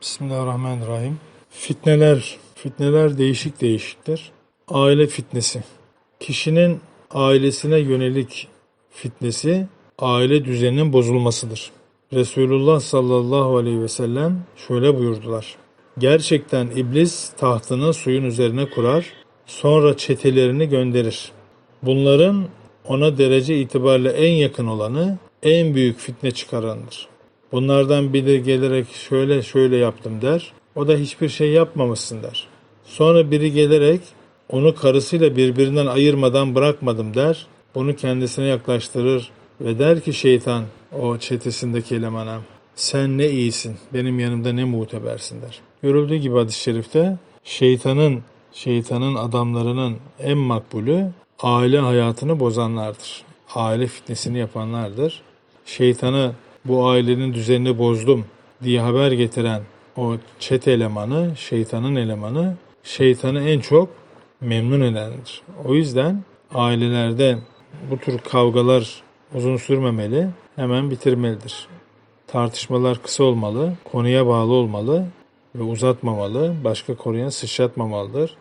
Bismillahirrahmanirrahim. Fitneler, fitneler değişik değişiktir. Aile fitnesi. Kişinin ailesine yönelik fitnesi aile düzeninin bozulmasıdır. Resulullah sallallahu aleyhi ve sellem şöyle buyurdular. Gerçekten iblis tahtını suyun üzerine kurar, sonra çetelerini gönderir. Bunların ona derece itibariyle en yakın olanı en büyük fitne çıkarandır. Bunlardan biri gelerek şöyle şöyle yaptım der. O da hiçbir şey yapmamışsın der. Sonra biri gelerek onu karısıyla birbirinden ayırmadan bırakmadım der. Bunu kendisine yaklaştırır ve der ki şeytan o çetesindeki elemana sen ne iyisin benim yanımda ne mutebersin der. Görüldüğü gibi hadis-i şerifte şeytanın şeytanın adamlarının en makbulü aile hayatını bozanlardır. Aile fitnesini yapanlardır. Şeytanı bu ailenin düzenini bozdum diye haber getiren o çete elemanı, şeytanın elemanı, şeytanı en çok memnun edendir. O yüzden ailelerde bu tür kavgalar uzun sürmemeli, hemen bitirmelidir. Tartışmalar kısa olmalı, konuya bağlı olmalı ve uzatmamalı, başka konuya sıçratmamalıdır.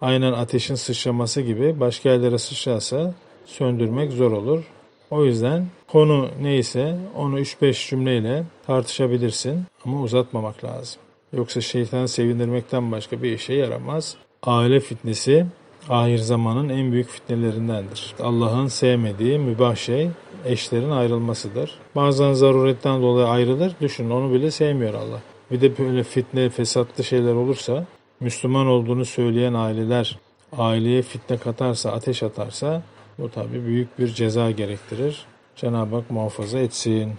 Aynen ateşin sıçraması gibi başka yerlere sıçrarsa söndürmek zor olur. O yüzden konu neyse onu 3-5 cümleyle tartışabilirsin ama uzatmamak lazım. Yoksa şeytanı sevindirmekten başka bir işe yaramaz. Aile fitnesi ahir zamanın en büyük fitnelerindendir. Allah'ın sevmediği mübah şey eşlerin ayrılmasıdır. Bazen zaruretten dolayı ayrılır. Düşün onu bile sevmiyor Allah. Bir de böyle fitne, fesatlı şeyler olursa Müslüman olduğunu söyleyen aileler aileye fitne katarsa, ateş atarsa bu tabi büyük bir ceza gerektirir. Cenab-ı Hak muhafaza etsin.